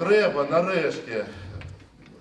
треба нарешті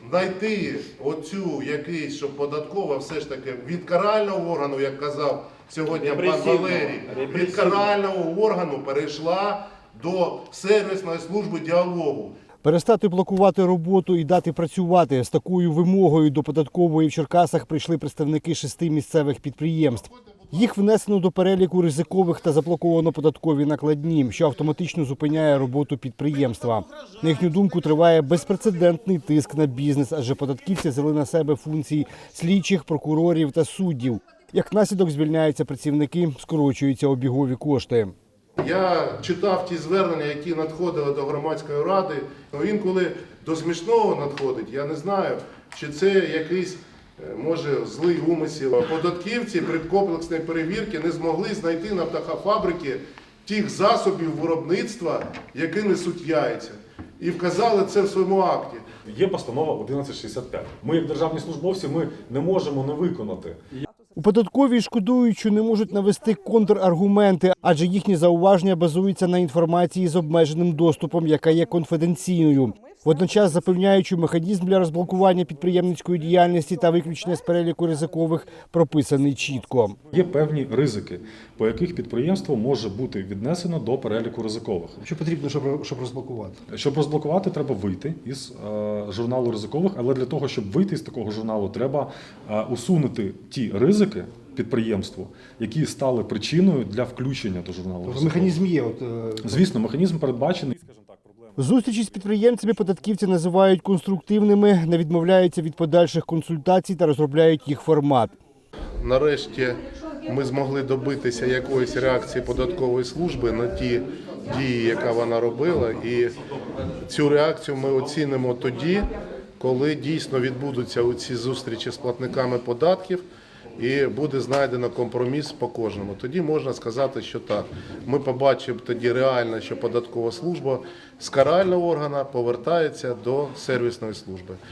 знайти оцю якийсь, щоб податкова все ж таки від карального органу, як казав сьогодні пан Репресивного. Валерій, від Репресивного. карального органу перейшла до сервісної служби діалогу. Перестати блокувати роботу і дати працювати з такою вимогою до податкової в Черкасах прийшли представники шести місцевих підприємств. Їх внесено до переліку ризикових та заблоковано податкові накладні, що автоматично зупиняє роботу підприємства. На їхню думку триває безпрецедентний тиск на бізнес, адже податківці взяли на себе функції слідчих, прокурорів та суддів. Як наслідок звільняються працівники, скорочуються обігові кошти. Я читав ті звернення, які надходили до громадської ради. Ну, інколи до смішного надходить. Я не знаю, чи це якийсь може злий умисел. Податківці при комплексної перевірки не змогли знайти на птахофабрики тих засобів виробництва, які несуть яйця. І вказали це в своєму акті. Є постанова 1165. Ми, як державні службовці, ми не можемо не виконати. У податковій шкодують, що не можуть навести контраргументи, адже їхні зауваження базуються на інформації з обмеженим доступом, яка є конфіденційною. Водночас запевняючи механізм для розблокування підприємницької діяльності та виключення з переліку ризикових прописаний чітко. Є певні ризики, по яких підприємство може бути віднесено до переліку ризикових. Що потрібно, щоб, щоб розблокувати? Щоб розблокувати, треба вийти із е, журналу ризикових, але для того, щоб вийти з такого журналу, треба е, усунути ті ризики підприємству, які стали причиною для включення до журналу. Тобто механізм є. От, е, Звісно, механізм передбачений. Скажімо так. Зустрічі з підприємцями податківці називають конструктивними, не відмовляються від подальших консультацій та розробляють їх формат. Нарешті ми змогли добитися якоїсь реакції податкової служби на ті дії, яка вона робила. І цю реакцію ми оцінимо тоді, коли дійсно відбудуться ці зустрічі з платниками податків. І буде знайдено компроміс по кожному. Тоді можна сказати, що так. Ми побачимо тоді реально, що податкова служба з карального органу повертається до сервісної служби.